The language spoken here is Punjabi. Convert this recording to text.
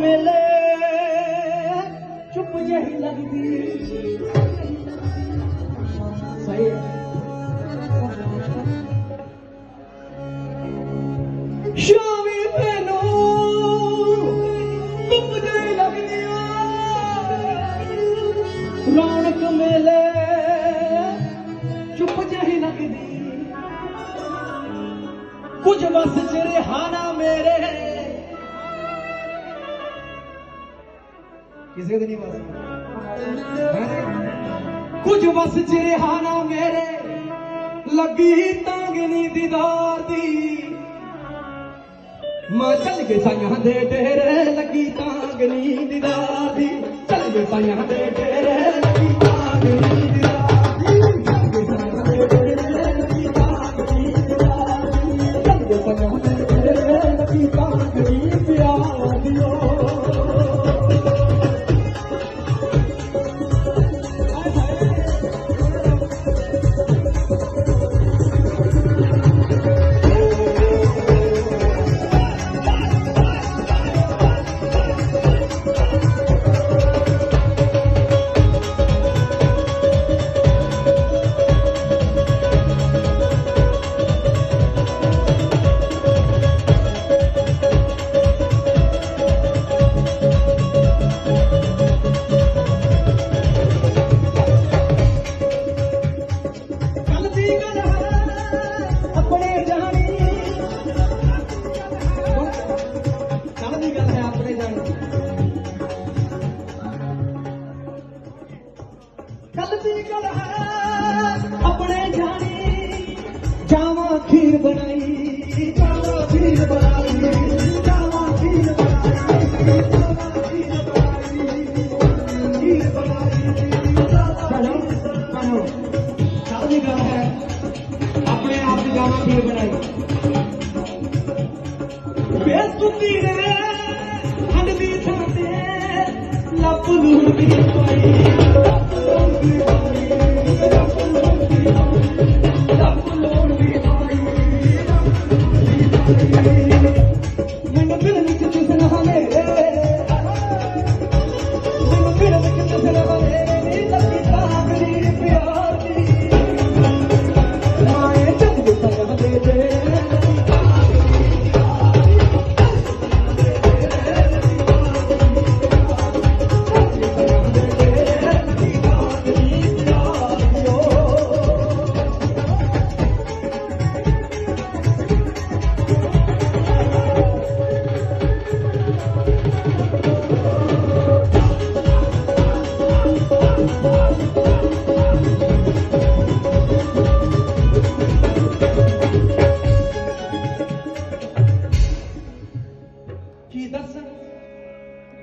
ਮਿਲੇ, ਚੁੱਪ ਜਿਹੀ ਲੱਗਦੀ। ਸਹੀ ਹੈ। ਸ਼ਾਮੀ ਮੈਨੂੰ ਧੁੱਪ ਜਿਹੀ ਲੱਗਦੀ ਆ। ਰੌਣਕ ਮੇਲੇ, ਚੁੱਪ ਜਿਹੀ ਲੱਗਦੀ। ਕੁਝ ਵਸ ਚ ਰਿਹਾਨਾ ਮੇਰੇ। ਕਿਸੇ ਦੇ ਨਹੀਂ ਵਸ ਕੁਝ ਵਸ ਚ ਰਿਹਾਨਾ ਮੇਰੇ, ਲੱਗੀ ਤਾਂਗਨੀ ਦੀਦਾਰ ਦੀ। ਮਾਂ ਚੱਲ ਗਏ ਸਾਈਆਂ ਦੇ ਡੇਰੇ ਲੱਗੀ ਤਾਂਗਨੀ ਦੀਦਾਰ ਦੀ। ਚੱਲ ਗਏ ਸਾਈਆਂ ਦੇ ਡੇਰੇ ਆਪਣੇ ਜਾਣੀ ਕੱਲ ਦੀ ਗੱਲ ਹੈ ਆਪਣੇ ਜਾਣੀ ਕੱਲ ਦੀ ਗੱਲ ਹੈ ਆਪਣੇ ਜਾਣੀ ਜਾਵਾਂ ਖੀਰ ਬਣਾਈ ਆਪਣੇ ਆਪ ਦੀ ਜਾਵਾਂ ਖੀਰ ਬਣਾਈ। ਬੇਸੁੱਤੀ ਨੇ ਹੰਡ ਦੀ ਥਾਂ ਤੇ ਲੱਪ ਲੂਣ ਦੀ ਪਾਈ ਲੱਪ ਲੂਣ ਦੀ ਪਾਈ ਲੱਪ ਲੂਣ ਦੀ ਪਾਈ। ਲੱਪ ਲੂਣ ਦੀ ਪਾਈ ਮੈਨੂੰ ਦਿਲ ਵਿੱਚ ਚੁਸਣਾ ਮੇਰੇ ਮੈਨੂੰ ਦਿਲ ਵਿੱਚ ਚੁਸਣਾ